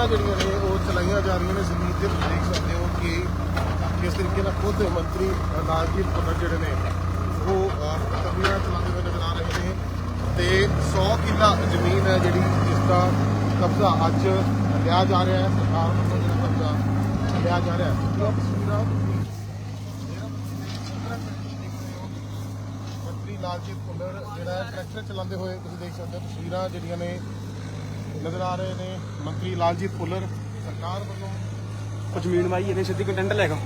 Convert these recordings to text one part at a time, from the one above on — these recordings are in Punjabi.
ਗੋਲੀਆਂ ਜਿਹੜੀਆਂ ਨੇ ਉਹ ਚਲਾਈਆਂ ਜਾ ਰਹੀਆਂ ਨੇ। ਜ਼ਮੀਨ ਤੇ ਤੁਸੀਂ ਦੇਖ ਸਕਦੇ ਹੋ ਕਿ ਕਿਸ ਤਰੀਕੇ ਨਾਲ ਖੁਦ ਮੰਤਰੀ ਲਾਲਜੀਤ ਭੁੱਲਰ ਜਿਹੜੇ ਨੇ ਉਹ ਅਹ, ਚਲਾਉਂਦੇ ਹੋਏ ਨਜ਼ਰ ਆ ਰਹੇ ਨੇ ਤੇ 100 ਕਿੱਲਾ ਜ਼ਮੀਨ ਹੈ ਜਿਹੜੀ ਜਿਸ ਦਾ ਕਬਜ਼ਾ ਅੱਜ ਲਿਆ ਜਾ ਰਿਹਾ ਹੈ। ਸਰਕਾਰ ਵੱਲੋਂ ਜਿਹੜਾ ਕਬਜ਼ਾ ਲਿਆ ਜਾ ਰਿਹਾ ਹੈ। ਇਹ ਤਸਵੀਰਾਂ ਮੰਤਰੀ ਲਾਲਜੀਤ ਭੁੱਲਰ ਜਿਹੜਾ ਟਰੈਕਟਰ ਚਲਾਉਂਦੇ ਹੋਏ ਤੁਸੀਂ ਦੇਖ ਸਕਦੇ ਹੋ ਤਸਵੀਰਾਂ ਜਿਹੜੀਆਂ ਨੇ ਨਜ਼ਰ ਆ ਰਹੇ ਨੇ ਮੰਤਰੀ ਲਾਲਜੀਤ ਭੁੱਲਰ ਸਰਕਾਰ ਵੱਲੋਂ ਉਹ ਜ਼ਮੀਨ ਮਾਈ ਇਹਨੇ ਸਿੱਧੀ ਕੰਟੈਂਟ ਲੈ ਗਾ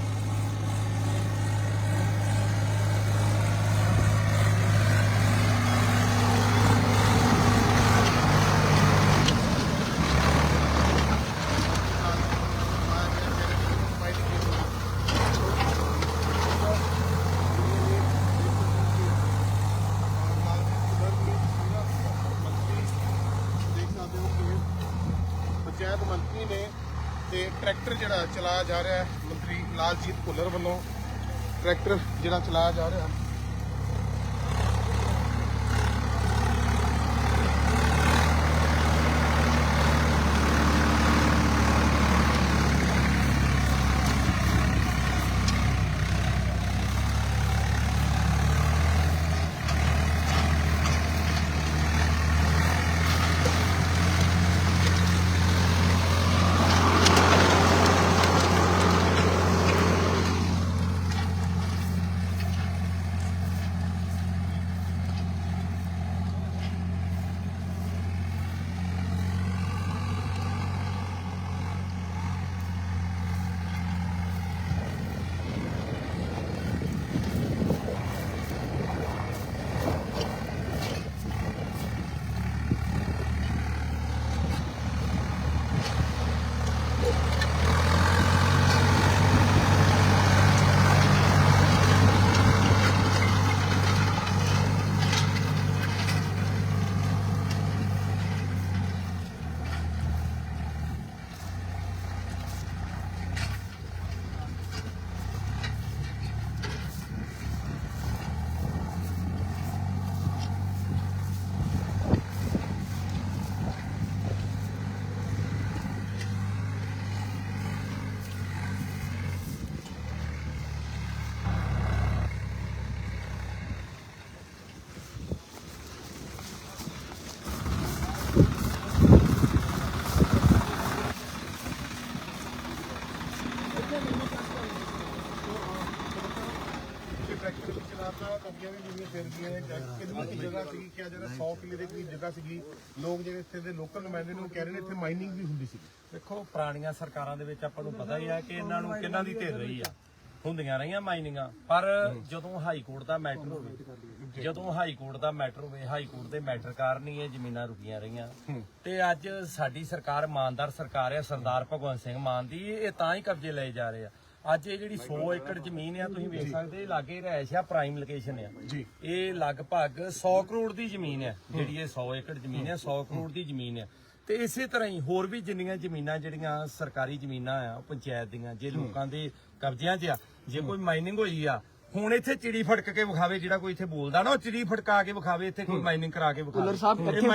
ਪੰਚਾਇਤ ਨੇ ਤੇ ਟਰੈਕਟਰ ਜਿਹੜਾ ਚਲਾਇਆ ਜਾ ਰਿਹਾ ਹੈ, ਮੰਤਰੀ ਲਾਲਜੀਤ ਭੁੱਲਰ ਵੱਲੋਂ। ਟਰੈਕਟਰ ਜਿਹੜਾ ਚਲਾਇਆ ਜਾ ਰਿਹਾ ਕਿੱਲੇ ਦੇ ਕਰੀਬ ਜਗ੍ਹਾ ਸੀਗੀ ਲੋਕ ਜਿਹੜੇ ਇੱਥੇ ਦੇ ਲੋਕਲ ਨੁਮਾਇੰਦੇ ਨੂੰ ਕਹਿ ਰਹੇ ਨੇ ਇੱਥੇ ਮਾਈਨਿੰਗ ਵੀ ਹੁੰਦੀ ਸੀ ਦੇਖੋ ਪੁਰਾਣੀਆਂ ਸਰਕਾਰਾਂ ਦੇ ਵਿੱਚ ਆਪਾਂ ਨੂੰ ਪਤਾ ਹੀ ਆ ਕਿ ਇਹਨਾਂ ਨੂੰ ਕਿੰਨਾਂ ਦੀ ਢੇਰ ਰਹੀ ਆ? ਹੁੰਦੀਆਂ ਰਹੀਆਂ ਮਾਈਨਿੰਗਾਂ ਪਰ ਜਦੋਂ ਹਾਈ ਕੋਰਟ ਦਾ ਮੈਟਰ ਹੋਵੇ ਜਦੋਂ ਹਾਈ ਕੋਰਟ ਦਾ ਮੈਟਰ ਹੋਵੇ ਹਾਈ ਕੋਰਟ ਦੇ ਮੈਟਰ ਕਾਰਨ ਹੀ ਇਹ ਜ਼ਮੀਨਾਂ ਰੁਕੀਆਂ ਰਹੀਆਂ। ਤੇ ਅੱਜ ਸਾਡੀ ਸਰਕਾਰ ਇਮਾਨਦਾਰ ਸਰਕਾਰ ਹੈ ਸਰਦਾਰ ਭਗਵੰਤ ਸਿੰਘ ਮਾਨ ਦੀ ਇਹ ਤਾਂ ਹੀ ਕਬਜ਼ੇ ਲਏ ਜਾ ਰਹੇ ਆ। ਅੱਜ ਇਹ ਜਿਹੜੀ 100 ਏਕੜ ਜ਼ਮੀਨ ਆ ਤੁਸੀਂ ਵੇਖ ਸਕਦੇ ਲਾਗੇ ਰਹਿਸ਼ ਆ ਪ੍ਰਾਈਮ ਲੋਕੇਸ਼ਨ ਆ। ਜੀ। ਇਹ ਲਗਭਗ 100 ਕਰੋੜ ਦੀ ਜ਼ਮੀਨ ਹੈ ਜਿਹੜੀ ਇਹ 100 ਏਕੜ ਜ਼ਮੀਨ ਹੈ 100 ਕਰੋੜ ਦੀ ਜ਼ਮੀਨ ਹੈ ਤੇ ਇਸੇ ਤਰ੍ਹਾਂ ਹੀ ਹੋਰ ਵੀ ਜਿੰਨੀਆਂ ਜ਼ਮੀਨਾਂ ਜਿਹੜੀਆਂ ਸਰਕਾਰੀ ਜ਼ਮੀਨਾਂ ਆ ਉਹ ਪੰਚਾਇਤ ਦੀਆਂ ਜੇ ਲੋਕਾਂ ਦੇ ਕਬਜ਼ਿਆਂ 'ਚ ਆ ਜੇ ਕੋਈ ਮਾਈਨਿੰਗ ਹੋਈ ਆ ਹੁਣ ਇੱਥੇ ਚਿੜੀ ਫੜਕ ਕੇ ਵਿਖਾਵੇ ਜਿਹੜਾ ਕੋਈ ਇੱਥੇ ਬੋਲਦਾ ਨਾ ਉਹ ਚਿੜੀ ਫੜਕਾ ਕੇ ਵਿਖਾਵੇ ਇੱਥੇ ਕੋਈ ਮਾਈਨਿੰਗ ਕਰਾ ਕੇ ਵਿਖਾਵੇ। ਸਾਹਿਬ, ਇੱਥੇ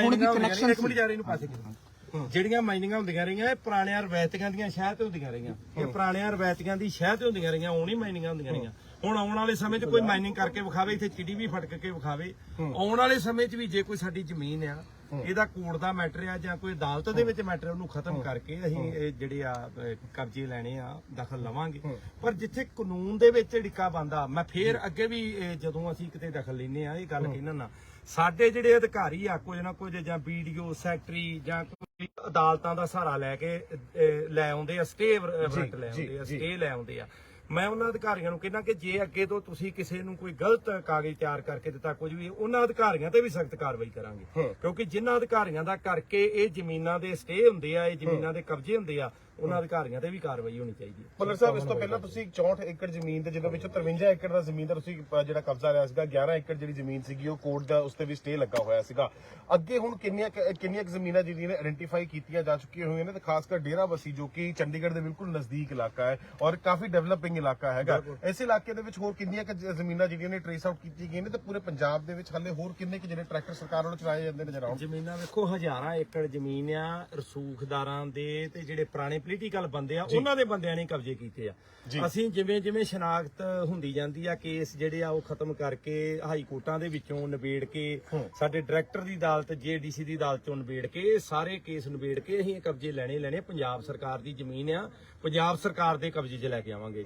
ਹੁਣ ਇੱਕ ਮਿੰਟ ਜਾ ਰਹੀ ਨੂੰ ਪਾਸੇ ਕਰੋ। ਜਿਹੜੀਆਂ ਮਾਈਨਿੰਗਾਂ ਹੁੰਦੀਆਂ ਰਹੀਆਂ ਇਹ ਪੁਰਾਣੀਆਂ ਰਵਾਇਤੀਆਂ ਦੀਆਂ ਸ਼ਹਿਰ ਤੇ ਹੁੰਦੀਆਂ ਰਹੀਆਂ। ਇਹ ਪੁਰਾਣੀਆਂ ਰਵਾਇਤੀਆਂ ਦੀ ਸ਼ਹਿਰ ਤੇ ਹੁੰਦੀਆਂ ਰਹੀਆਂ ਉਹ ਨਹੀਂ ਮਾਈਨਿੰਗਾਂ ਹੁੰਦੀਆਂ ਰਹੀਆਂ। ਹੁਣ ਆਉਣ ਵਾਲੇ ਸਮੇਂ 'ਚ ਕੋਈ ਮਾਈਨਿੰਗ ਕਰਕੇ ਵਿਖਾਵੇ ਇੱਥੇ ਚਿੜੀ ਵੀ ਫੜਕ ਕੇ ਵਿਖਾਵੇ। ਆਉਣ ਵਾਲੇ ਸਮੇਂ 'ਚ ਵੀ ਜੇ ਕੋਈ ਸਾਡੀ ਜ਼ਮੀਨ ਆ ਇਹਦਾ ਕੋਰਟ ਦਾ ਮੈਟਰ ਆ ਜਾਂ ਕੋਈ ਅਦਾਲਤ ਦੇ ਵਿੱਚ ਮੈਟਰ ਉਹਨੂੰ ਖਤਮ ਕਰਕੇ ਅਸੀਂ ਇਹ ਜਿਹੜੇ ਆ ਕਬਜ਼ੇ ਲੈਣੇ ਆ ਦਖਲ ਲਵਾਂਗੇ। ਪਰ ਜਿੱਥੇ ਕਾਨੂੰਨ ਦੇ ਵਿੱਚ ਢਿੱਕਾ ਬੰਦਾ ਮੈਂ ਫੇਰ ਅੱਗੇ ਵੀ ਜਦੋਂ ਅਸੀਂ ਕਿਤੇ ਦਖਲ ਲੈਨੇ ਆ ਇਹ ਗੱਲ ਕਹਿਣਾ ਨਾ ਸਾਡੇ ਜਿਹੜੇ ਅਧਿਕਾਰੀ ਆ ਕੁਝ ਨਾ ਕੁਝ ਜਾਂ ਵੀਡੀਓ ਸੈਕਟਰੀ ਜਾਂ ਕੋਈ ਅਦਾਲਤਾਂ ਦਾ ਸਹਾਰਾ ਲੈ ਕੇ ਲੈ ਆਉਂਦੇ ਆ ਸਟੇ ਵਾਰੰਟ ਲੈ ਆਉਂਦੇ ਆ ਸਟੇ ਲੈ ਆਉਂਦੇ ਆ। ਮੈਂ ਉਹਨਾਂ ਅਧਿਕਾਰੀਆਂ ਨੂੰ ਕਹਿੰਦਾ ਕਿ ਜੇ ਅੱਗੇ ਤੋਂ ਤੁਸੀਂ ਕਿਸੇ ਨੂੰ ਕੋਈ ਗਲਤ ਕਾਗਜ਼ ਤਿਆਰ ਕਰਕੇ ਦਿੱਤਾ ਕੁਝ ਵੀ ਉਹਨਾਂ ਅਧਿਕਾਰੀਆਂ ਤੇ ਵੀ ਸਖਤ ਕਾਰਵਾਈ ਕਰਾਂਗੇ। ਕਿਉਂਕਿ ਜਿਨ੍ਹਾਂ ਅਧਿਕਾਰੀਆਂ ਦਾ ਕਰਕੇ ਇਹ ਜ਼ਮੀਨਾਂ ਦੇ ਸਟੇ ਹੁੰਦੇ ਆ ਇਹ ਜ਼ਮੀਨਾਂ ਦੇ ਕਬਜ਼ੇ ਹੁੰਦੇ ਆ ਉਹਨਾਂ ਅਧਿਕਾਰੀਆਂ ਤੇ ਵੀ ਕਾਰਵਾਈ ਹੋਣੀ ਚਾਹੀਦੀ ਹੈ। ਭੁੱਲਰ ਸਾਹਿਬ ਇਸ ਤੋਂ ਪਹਿਲਾਂ ਤੁਸੀਂ 64 ਏਕੜ ਜ਼ਮੀਨ ਤੇ ਜਿਹਦੇ ਵਿੱਚੋਂ 53 ਏਕੜ ਦਾ ਜ਼ਮੀਨ ਦਾ ਤੁਸੀਂ ਅ, ਜਿਹੜਾ ਕਬਜ਼ਾ ਲਿਆ ਸੀਗਾ 11 ਏਕੜ ਜਿਹੜੀ ਜ਼ਮੀਨ ਸੀਗੀ ਉਹ ਕੋਰਟ ਦਾ ਉਸ ਤੇ ਵੀ ਸਟੇ ਲੱਗਾ ਹੋਇਆ ਸੀਗਾ। ਅੱਗੇ ਹੁਣ ਕਿੰਨੀਆਂ ਕੁ- ਕਿੰਨੀਆਂ ਕੁ ਜ਼ਮੀਨਾਂ ਜਿਹੜੀਆਂ ਨੇ ਆਇਡੈਂਟੀਫਾਈ ਕੀਤੀਆਂ ਜਾ ਚੁੱਕੀਆਂ ਹੋਈਆਂ ਨੇ ਤੇ ਖਾਸ ਕਰ ਡੇਰਾ ਬਸੀ ਜੋ ਕਿ ਚੰਡੀਗੜ੍ਹ ਦੇ ਬਿਲਕੁਲ ਨਜ਼ਦੀਕ ਇਲਾਕਾ ਹੈ ਔਰ ਕਾਫੀ ਡਿਵੈਲਪਿੰਗ ਇਲਾਕਾ ਹੈਗਾ। ਇਸ ਇਲਾਕੇ ਦੇ ਵਿੱਚ ਹੋਰ ਕਿੰਨੀਆਂ ਕੁ ਜ- ਜ਼ਮੀਨਾਂ ਜਿਹੜੀਆਂ ਨੇ ਟ੍ਰੇਸ ਆਊਟ ਕੀਤੀਆਂ ਗਈਆਂ ਨੇ ਤੇ ਪੂਰੇ ਪੰਜਾਬ ਦੇ ਵਿੱਚ ਹਾਲੇ ਹੋਰ ਕਿੰਨੇ ਕੁ ਜਿਹੜੇ ਟਰੈਕਟਰ ਸਰਕਾਰ ਵੱਲੋਂ ਚਲਾਏ ਜਾਂਦੇ ਨਜ਼ਰ ਆਉਣ? ਜ਼ਮੀਨਾਂ ਵੇਖੋ ਹਜ਼ਾਰਾਂ ਏਕੜ ਜ਼ਮੀਨ ਆ ਰਸੂਖਦਾਰਾਂ ਦੇ ਤੇ ਜਿਹੜੇ ਪੁਰਾਣੇ ਪੋਲੀਟੀਕਲ ਬੰਦੇ ਆ ਉਹਨਾਂ ਦੇ ਬੰਦਿਆਂ ਨੇ ਕਬਜ਼ੇ ਕੀਤੇ ਆ। ਅਸੀਂ ਜਿਵੇਂ ਜਿਵੇਂ ਸ਼ਨਾਖਤ ਹੁੰਦੀ ਜਾਂਦੀ ਆ ਕੇਸ ਜਿਹੜੇ ਆ ਉਹ ਖਤਮ ਕਰਕੇ ਹਾਈ ਕੋਰਟਾਂ ਦੇ ਵਿੱਚੋਂ ਨਿਬੇੜ ਕੇ ਸਾਡੇ ਡਾਇਰੈਕਟਰ ਦੀ ਅਦਾਲਤ ਜੇਡੀਸੀ ਦੀ ਅਦਾਲਤ ਚੋਂ ਨਿਬੇੜ ਕੇ ਸਾਰੇ ਕੇਸ ਨਿਬੇੜ ਕੇ ਅਸੀਂ ਕਬਜ਼ੇ ਲੈਣੇ ਲੈਣੇ ਪੰਜਾਬ ਸਰਕਾਰ ਦੀ ਜ਼ਮੀਨ ਆ ਪੰਜਾਬ ਸਰਕਾਰ ਦੇ ਕਬਜ਼ੇ 'ਚ ਲੈ ਕੇ ਆਵਾਂਗੇ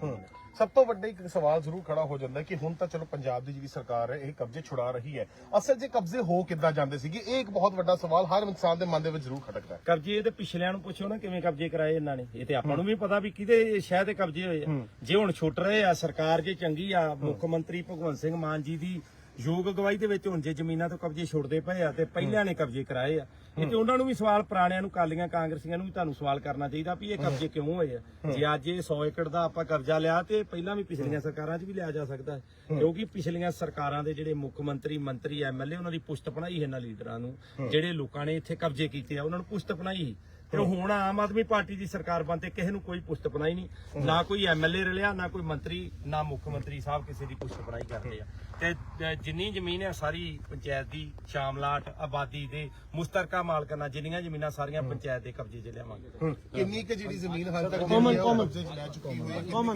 ਸਭ ਤੋਂ ਵੱਡਾ ਇੱਕ ਸਵਾਲ ਜ਼ਰੂਰ ਖੜਾ ਹੋ ਜਾਂਦਾ ਕਿ ਹੁਣ ਤਾਂ ਚਲੋ ਪੰਜਾਬ ਦੀ ਜਿਹੜੀ ਸਰਕਾਰ ਹੈ ਇਹ ਕਬਜ਼ੇ ਛੁਡਾ ਰਹੀ ਹੈ। ਅਸਲ 'ਚ ਕਬਜ਼ੇ ਹੋ ਕਿੱਦਾਂ ਜਾਂਦੇ ਸੀਗੇ? ਇਹ ਇੱਕ ਬਹੁਤ ਵੱਡਾ ਸਵਾਲ ਹਰ ਇਨਸਾਨ ਦੇ ਮਨ ਦੇ ਵਿੱਚ ਜ਼ਰੂਰ ਖਟਕਦਾ ਹੈ। ਕਬਜ਼ੇ ਤੇ ਪਿਛਲਿਆਂ ਨੂੰ ਪੁੱਛੋ ਨਾ ਕਿਵੇਂ ਕਬਜ਼ੇ ਕਰਾਏ ਇਹਨਾਂ ਨੇ? ਇਹ ਤੇ ਆਪਾਂ ਨੂੰ ਵੀ ਪਤਾ ਵੀ ਕਿਹਦੇ ਸ਼ਹਿਰ ਤੇ ਕਬਜ਼ੇ ਹੋਏ ਆ। ਜੇ ਹੁਣ ਛੁੱਟ ਰਹੇ ਆ ਸਰਕਾਰ ਜੇ ਚੰਗੀ ਆ ਮੁੱਖ ਮੰਤਰੀ ਭਗਵੰਤ ਸਿੰਘ ਮਾਨ ਜੀ ਦੀ ਯੋਗ ਅਗਵਾਈ ਦੇ ਵਿੱਚ ਹੁਣ ਜੇ ਜ਼ਮੀਨਾਂ ਤੋਂ ਕਬਜ਼ੇ ਛੁੱਟਦੇ ਪਏ ਆ ਤੇ ਪਹਿਲਿਆਂ ਨੇ ਕਬਜ਼ੇ ਕਰਾਏ ਆ। ਇਹ ਤੇ ਉਹਨਾਂ ਨੂੰ ਵੀ ਸਵਾਲ ਪੁਰਾਣਿਆਂ ਨੂੰ ਕਾਲੀਆਂ ਕਾਂਗਰਸੀਆਂ ਨੂੰ ਵੀ ਤੁਹਾਨੂੰ ਸਵਾਲ ਕਰਨਾ ਚਾਹੀਦਾ ਵੀ ਇਹ ਕਬਜ਼ੇ ਕਿਉਂ ਹੋਏ ਆ? ਜੇ ਅੱਜ ਇਹ 100 ਏਕੜ ਦਾ ਆਪਾਂ ਕਬਜ਼ਾ ਲਿਆ ਤੇ ਪਹਿਲਾਂ ਵੀ ਪਿਛਲੀਆਂ ਸਰਕਾਰਾਂ 'ਚ ਵੀ ਲਿਆ ਜਾ ਸਕਦਾ ਕਿਉਂਕਿ ਪਿਛਲੀਆਂ ਸਰਕਾਰਾਂ ਦੇ ਜਿਹੜੇ ਮੁੱਖ ਮੰਤਰੀ ਮੰਤਰੀ ਐਮਐਲਏ ਉਹਨਾਂ ਦੀ ਪੁਸ਼ਤ ਬਣਾਈ ਇਹਨਾਂ ਲੀਡਰਾਂ ਨੂੰ। ਜਿਹੜੇ ਲੋਕਾਂ ਨੇ ਇੱਥੇ ਕਬਜ਼ੇ ਕੀਤੇ ਆ ਉਹਨਾਂ ਨੂੰ ਪੁਸ਼ਤ ਬਣਾਈ। ਤੇ ਹੁਣ ਆਮ ਆਦਮੀ ਪਾਰਟੀ ਦੀ ਸਰਕਾਰ ਬਣਤੇ ਕਿਸੇ ਨੂੰ ਕੋਈ ਪੁਸ਼ਤ ਬਣਾਈ ਨਹੀਂ। ਨਾ ਕੋਈ ਐਮਐਲਏ ਰਲਿਆ ਨਾ ਕੋਈ ਮੰਤਰੀ ਨਾ ਮੁੱਖ ਮੰਤਰੀ ਸਾਹਿਬ ਕਿਸੇ ਦੀ ਪੁਸ਼ਤ ਬਣਾਈ ਕਰਦੇ ਆ। ਤੇ ਤੇ ਜਿੰਨੀ ਜ਼ਮੀਨ ਹੈ ਸਾਰੀ ਪੰਚਾਇਤ ਦੀ ਸ਼ਾਮਲਾਟ ਆਬਾਦੀ ਦੇ ਮੁਸ਼ਤਰਕਾ ਮਾਲਕਾਨਾ ਜਿੰਨੀਆਂ ਜ਼ਮੀਨਾਂ ਸਾਰੀਆਂ ਪੰਚਾਇਤ ਦੇ ਕਬਜ਼ੇ 'ਚ ਲਿਆਵਾਂਗੇ। ਕਿੰਨੀ ਕੁ ਜਿਹੜੀ ਜ਼ਮੀਨ ਹਾਲ ਤੱਕ ਹੈ? ਕਾਮਨ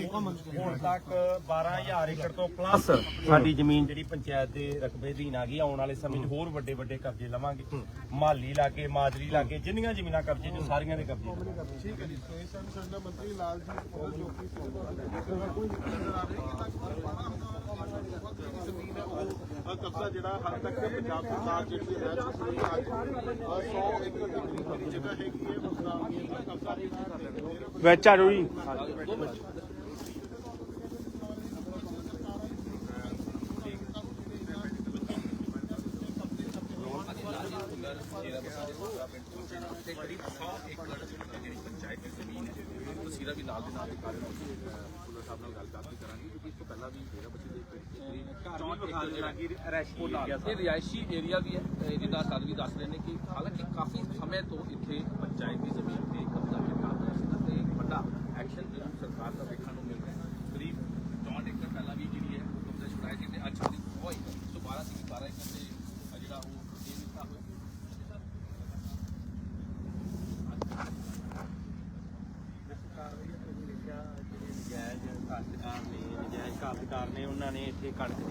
ਕਾਮਨ ਹੁਣ ਤੱਕ 12000 ਏਕੜ ਤੋਂ ਪਲੱਸ ਸਾਡੀ ਜ਼ਮੀਨ ਜਿਹੜੀ ਪੰਚਾਇਤ ਦੇ ਰਕਬੇ ਅਧੀਨ ਆ ਗਈ ਆਉਣ ਵਾਲੇ ਸਮੇਂ 'ਚ ਹੋਰ ਵੱਡੇ ਵੱਡੇ ਕਬਜ਼ੇ ਲਵਾਂਗੇ। ਮਾਲੀ ਲਾਗੇ ਮਾਜਰੀ ਲਾਗੇ ਜਿੰਨੀਆਂ ਜ਼ਮੀਨਾਂ ਕਬਜ਼ੇ 'ਚ ਸਾਰੀਆਂ ਦੇ ਕਬਜ਼ੇ। ਠੀਕ ਹੈ ਜੀ ਸੋ ਇਸ ਸਮੇਂ ਸਾਡਾ ਮੰਤਰੀ ਲਾਲ ਜੀ ਕੋਲ ਜੋ ਕਿ ਕੋਈ ਨਜ਼ਰ ਆ ਰਹੀ ਹੈ ਜ਼ਮੀਨ ਹੈ ਉਹ ਕਬਜ਼ਾ ਜਿਹੜਾ ਹਾਲ ਤੱਕ ਪੰਜਾਬ ਸਰਕਾਰ ਜਿਹੜੀ ਹੈ ਚੁੱਕੀ ਹੈ ਅੱਜ 100 ਏਕੜ ਦੇ ਜਿਹੜੀ ਜਗ੍ਹਾ ਹੈਗੀ ਹੈ ਉਸ ਦਾ ਕਬਜ਼ਾ ਜਿਹੜਾ ਵਿੱਚ ਆ ਜਾਓ ਜੀ ਤਸਵੀਰਾਂ ਵੀ ਨਾਲ ਦੇ ਨਾਲ ਦਿਖਾ ਰਹੇ ਹਾਂ ਪੁਲਿਸ ਸਾਹਿਬ ਨਾਲ ਗੱਲਬਾਤ ਵੀ ਕਰਾਂਗੇ ਕਿਉਂਕਿ ਇਸ ਤੋਂ ਪਹਿਲਾਂ ਵੀ ਡੇਰਾ ਬੱਚੇ ਦੇ ਇਹ ਰਿਹਾਇਸ਼ੀ ਏਰੀਆ ਵੀ ਹੈ ਇਹਦੀ ਦਾ ਵੀ ਦੱਸ ਰਹੇ ਨੇ ਕਿ ਹਾਲਾਂਕਿ ਕਾਫੀ ਸਮੇਂ ਤੋਂ ਇੱਥੇ ਪੰਚਾਇਤ ਦੀ ਜ਼ਮੀਨ ਤੇ ਕਬਜ਼ਾ ਕੀਤਾ ਹੋਇਆ ਸੀ ਤੇ ਇੱਕ ਵੱਡਾ ਐਕਸ਼ਨ ਜਿਹੜਾ ਸਰਕਾਰ ਦਾ ਵੇਖਣ ਨੂੰ っていかれて